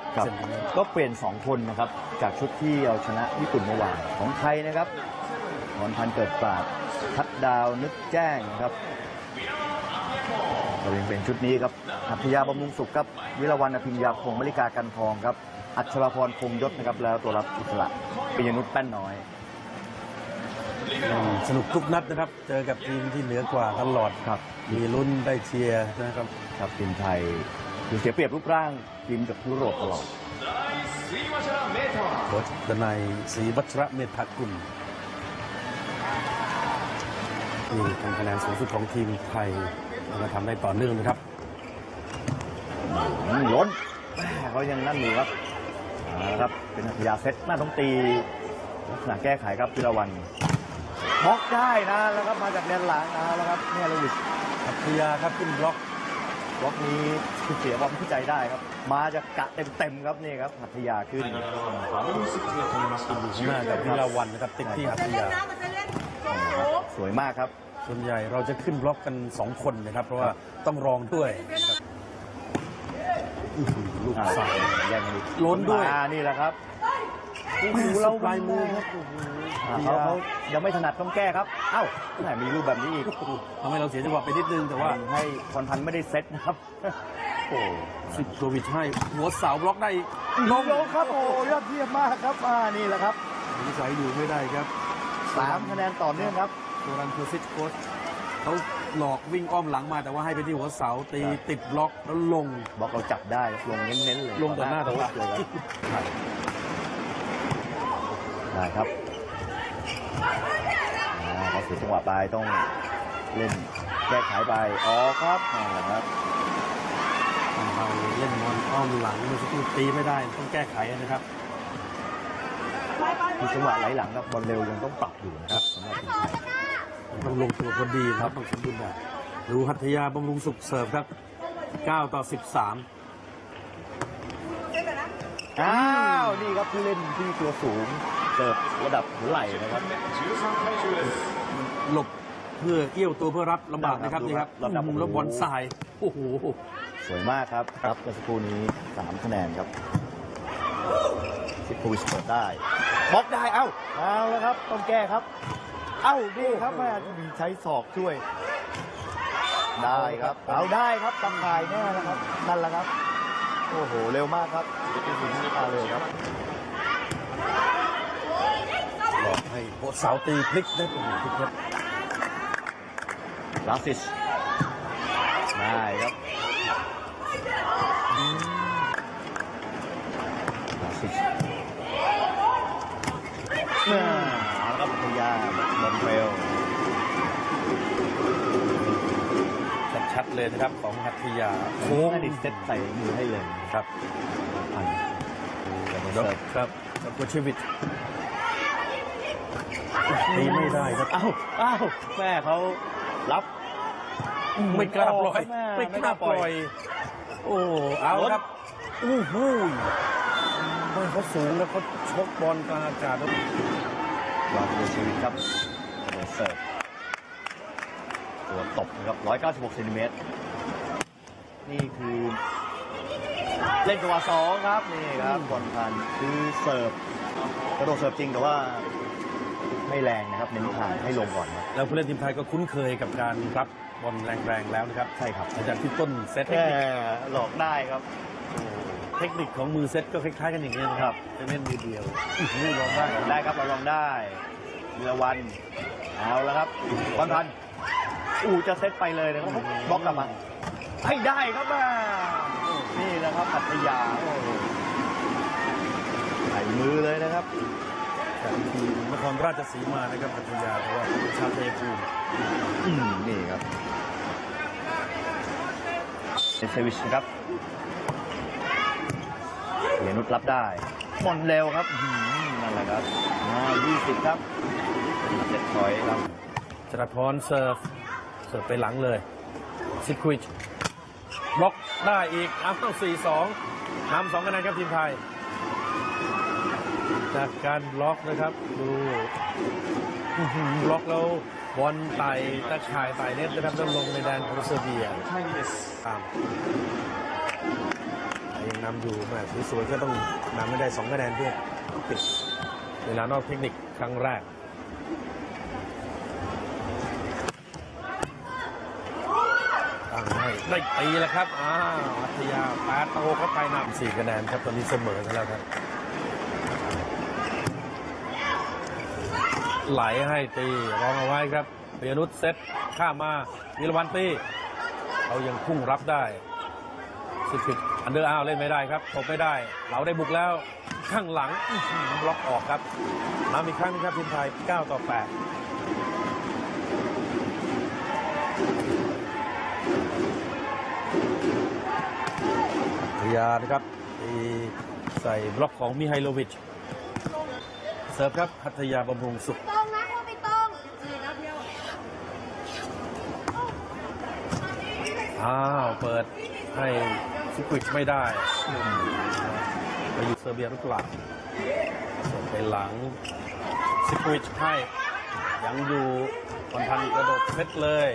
11ครับเซนติเมตรก็เปลี่ยน 2 คนนะครับ จากชุดที่เอาชนะญี่ปุ่นเมื่อวานของไทยนะครับพรพันธ์เกิดปราดทัดดาวนึกแจ้งนะครับเรายังเป็นชุดนี้ครับอัพยาบำรุงสุขครับ วิรวรรณอภิญญาพงศ์มริกากันทองครับ อัชราพรคงยศนะครับ แล้วตัวรับอิสระปิยนุชแป้นน้อยยังสนุกทุกนัดนะครับ เจอกับทีมที่เหนือกว่าตลอดครับ มีลุ้นได้เชียร์นะครับ ครับทีมไทย คือเสียเปรียบรูปร่างทีมกับยุโรปตลอดโค้ชดนัยศรีวัชระเมธากุลนี่ทำคะแนนสูงสุดของทีมไทยแล้วก็ทำได้ต่อเนื่องนะครับอืมล้นแม่เขายังนั่นอยู่ครับเอาละครับเป็นอัพยาเซตหน้าต้องตีลักษณะแก้ไขครับพิรวันบล็อกได้นะแล้วครับมาจากแดนหลังเอาแล้วครับเนี่ยเลวิสอัพยาครับขึ้นบล็อกบ ล็อกนี้คือเสียบอลที่ใจได้ครับ มาจากกะเต็มๆครับนี่ครับหัตถยาขึ้นอยู่ข้างหน้ากับวิลาวันนะครับติดที่อัพยาสวยมากครับ ส่วนใหญ่เราจะขึ้นบล็อกกัน 2 คนนะครับ เพราะว่าต้องรองด้วยนะครับอื้อหือลูกอ่าสายแย่งกันอีกล้นด้วยมานี่แหละครับโอ้โห แม่เราสุดปลายมือครับโอ้โหอ่าเขาเขายังไม่ถนัดต้องแก้ครับ เอ้าแหมมีรูปแบบนี้อีกทำให้เราเสียจังหวะไปนิดนึงแต่ว่า ให้พรพันธ์ไม่ได้เซตนะครับ โอ้ สิบตัววิชให้หัวเสาบล็อกได้ลงลงครับโอ้ยอดเยี่ยมมากครับอ่านี่แหละครับนิสัยอยู่ไม่ได้ครับสามคะแนนต่อเนื่องครับ โซรันเพอร์ซิตโค้ชเขาหลอกวิ่งอ้อมหลังมาแต่ว่าให้ไปที่หัวเสาตีครับ ติดบล็อกแล้วลง บอกเราจับได้ลงเน้นๆเลยลงต่อหน้าต่อตา เลยครับ ได้ครับอ่าเขาเสียจังหวะไปต้องเล่นแก้ไขไปอ๋อครับนั่นแหละครับเราเล่นบอลอ้อมหลังเมื่อสักครู่ตีไม่ได้ต้องแก้ไขนะครับคือจังหวะไหลหลังครับบอลเร็วยังต้องปรับอยู่นะครับสำหรับทีมไทยต้องลงตัวพอดีครับต้องสมบูรณ์แบบดูหัตถยาบำรุงสุขเสิร์ฟครับ 9 ต่อ 13 อ้าว นี่ครับผู้เล่นที่ตัวสูง เสิร์ฟระดับหัวไหล่นะครับ หลบเพื่อเอี้ยวตัวเพื่อรับลำบากนะครับดูนี่คครัรับบลำดับอืมแล้วบอลสาย โอ้โห สวยมากครับครับเมื่อสักครู่นี้สามคะแนนครับซิโควิชเปิดได้บล็อกได้เอ้าเอาแล้วครับ ต้องแก้ครับ เอ้าดีครับแม่มีใช้ศอกช่วย ได้ครับ เอาได้ครับตังคายแน่แล้วครับนั่นแหละครับ โอ้โห เร็วมากครับเป็นสิ่งที่ตาเร็วครับ หลอกให้โคเสาตีพลิกได้เป็นพลิกครับลาซิสได้ครับลาซิสน่าเอาละครับพยาบอลเร็วชัดๆเลยนะครับของหัตถยาโค้งดิเซตใส่มือให้เลยครับพันดอกครับกับโคชวิต ตีไม่ได้ครับอ้าวอ้าวแม่เขารับไม่กล้าปล่อยแม่ไม่กล้าปล่อย โอ้เอาครับ อู้หูไม่เขาสูงแล้วเขาชกบอลกลางอากาศแล้ววางตัวชีวิตครับเดี๋ยวเสิร์ฟตัวตบนะครับ 196เซนติเมตร นี่คือเล่นจังหวะสองครับ นี่ครับบอลพันคือเสิร์ฟกระโดดเสิร์ฟจริงแต่ว่า ไม่แรงนะครับเน้นทางให้ลงก่อนครับ แล้วผู้เล่นทีมไทยก็คุ้นเคยกับการรับบอลแรงๆแล้วนะครับใช่ครับ หลังจากที่ต้นเซตเทแค่คนิคหลอกได้ครับ เทคนิคของมือเซตก็คล้ายๆกันอย่างนี้ยนะครับจะเล่นมือเดียวอื้อหือลองได้ลองได้ครับเราลองได้เรือวันเอาแล้วครับบอลพันอู้จะเซตไปเลยนะครับบล็อกกลับมาให้ได้ครับมานี่แหละครับอัตยาโอ้โหใส่มือเลยนะครับ จากทีมนครราชสีมานะครับพัทยาแต่ว่าเป็นชาวเทพูมิอืมนี่ครับเซวิชนะครับเยนุษรับได้บอลเร็วครับอื้อหือนั่นแหละครับมา20 ครับเจ็ดถอยครับจรัพรเสิร์ฟ เสิร์ฟไปหลังเลยซิควิชบล็อกได้อีกอ้าวสี่สองนำสองคะแนนครับทีมไทย จากการบล็อกนะครับ ดูอื้อหือบล็อกแล้วบอลไต่ตะข่ายไต่เน็ตนะครับแล้วลงในแดนของเซอร์เบียตามพยายนำอยู่แม่สวยๆก็ต้องนำไม่ได้สองคะแนนด้วยติดเวลานอกเทคนิคครั้งแรกตั้งให้ได้ตีแล้วครับ อ้าวอัธยาแปดโตเข้าไปนำสี่คะแนนครับตอนนี้เสมอกันแล้วครับ ไหลให้ตีรองเอาไว้ครับปียนุชเซตข้ามมาวิรวันตีเขายังพุ่งรับได้สิบสิบอันเดอร์อ้าวเล่นไม่ได้ครับตกไม่ได้ เราได้บุกแล้วข้างหลังบล็อกออกครับมาอีกครั้งนึงครับทีมไทย 9 ต่อ 8พยานะครับตีใส่บล็อกของมิไฮโลวิชเสิร์ฟครับ พัทยาบำรุงสุข ตรงนะเขาไม่ตรงเลยนะเดียว อ้าวเปิดให้ซิควิชไม่ได้ไปอยู่เซอร์เบียหรือเปล่าส่งไปหลังซิควิชให้ยังอยู่คนพันกระโดดเพชรเลย